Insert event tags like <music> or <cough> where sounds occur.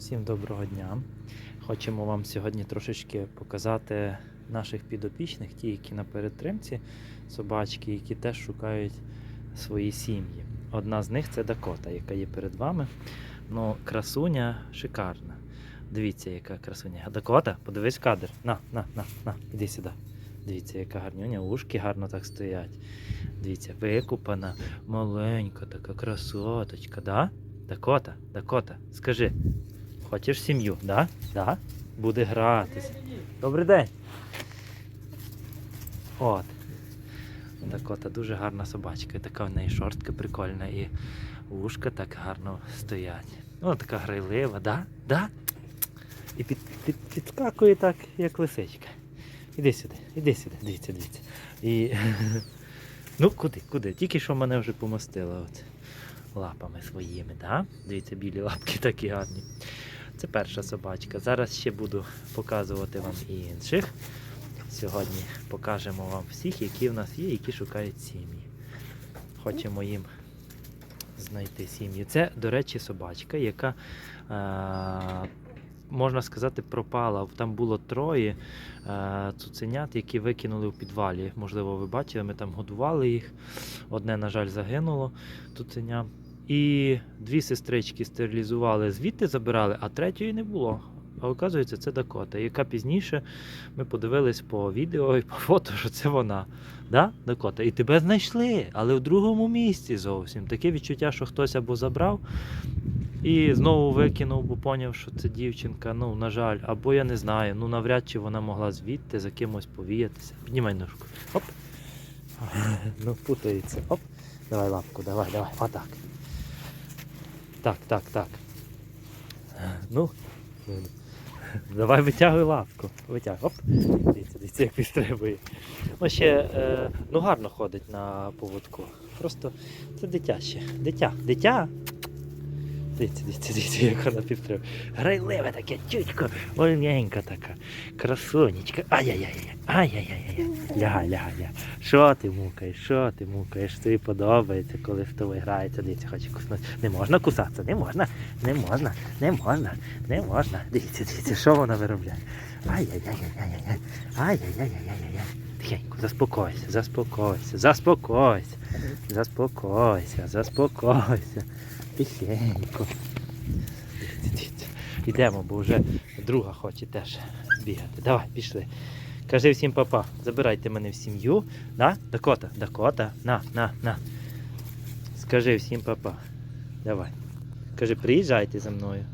Всім доброго дня. Хочемо вам сьогодні трошечки показати наших підопічних, ті, які на перетримці, собачки, які теж шукають свої сім'ї. Одна з них це Дакота, яка є перед вами. Ну, красуня шикарна. Дивіться, яка красуня. Дакота, подивись кадр. На, на, на, на, іди сюди. Дивіться, яка гарнюня, ушки гарно так стоять. Дивіться, викупана, маленька така красоточка, да? Дакота, Дакота, скажи, хочеш сім'ю, да? Да? Буде гратися. Добрий день. От. Дакота дуже гарна собачка. Така в неї шортка прикольна і вушка так гарно стоять. Ну, така грайлива, да? Да? І під, під, підскакує так, як лисичка. Іди сюди, іди сюди, дивіться, дивіться. І... <laughs> Ну, куди, куди? Тільки що мене вже помостила от лапами своїми, да? Дивіться, білі лапки такі гарні. Це перша собачка. Зараз ще буду показувати вам і інших. Сьогодні покажемо вам всіх, які в нас є, які шукають сім'ї. Хочемо їм знайти сім'ї. Це, до речі, собачка, яка, е, можна сказати, пропала. Там було троє е, цуценят, які викинули у підвалі. Можливо, ви бачили, ми там годували їх. Одне, на жаль, загинуло цуценя. І дві сестрички стерилізували, звідти забирали, а третьої не було. А оказується, це Дакота, яка пізніше ми подивились по відео і по фото, що це вона. Да, Дакота? І тебе знайшли, але в другому місці зовсім. Таке відчуття, що хтось або забрав і знову викинув, бо поняв, що це дівчинка. Ну, на жаль, або я не знаю. Ну навряд чи вона могла звідти за кимось повіятися. Піднімай ножку. Оп. <laughs> Ну, путається. Оп. Давай лапку, давай, давай. Отак. Так, так, так. Ну, давай витягуй лапку. Витягуй. Оп. Дивіться, дивіться, як підстрибує. Ну, ще е, ну, гарно ходить на поводку. Просто це дитяще. Дитя. Дитя. Дивіться, дивіться, дивіться, як вона підстрибує. Грайливе таке, чучко, ольненька така. Красунечка. Ай-яй-яй. Ай-яй-яй. Лягай, лягай, лягай. Що ти мукаєш? Що ти мукаєш? Тобі подобається, коли з тобою грається. Дивіться, хоче куснути. Не можна кусатися, не можна, не можна, не можна, не можна. Дивіться, дивіться, що вона виробляє. Ай-яй-яй-яй-яй-яй. Ай-яй-яй-яй-яй-яй. Тихенько, заспокойся, заспокойся, заспокойся, заспокойся, заспокойся. Тихенько. <laughs> Йдемо, бо вже друга хоче теж бігати. Давай, пішли. Кажи всім папа, забирайте мене в сім'ю. На, Дакота, Дакота, на, на, на. Скажи всім папа. Давай. Кажи, приїжджайте за мною.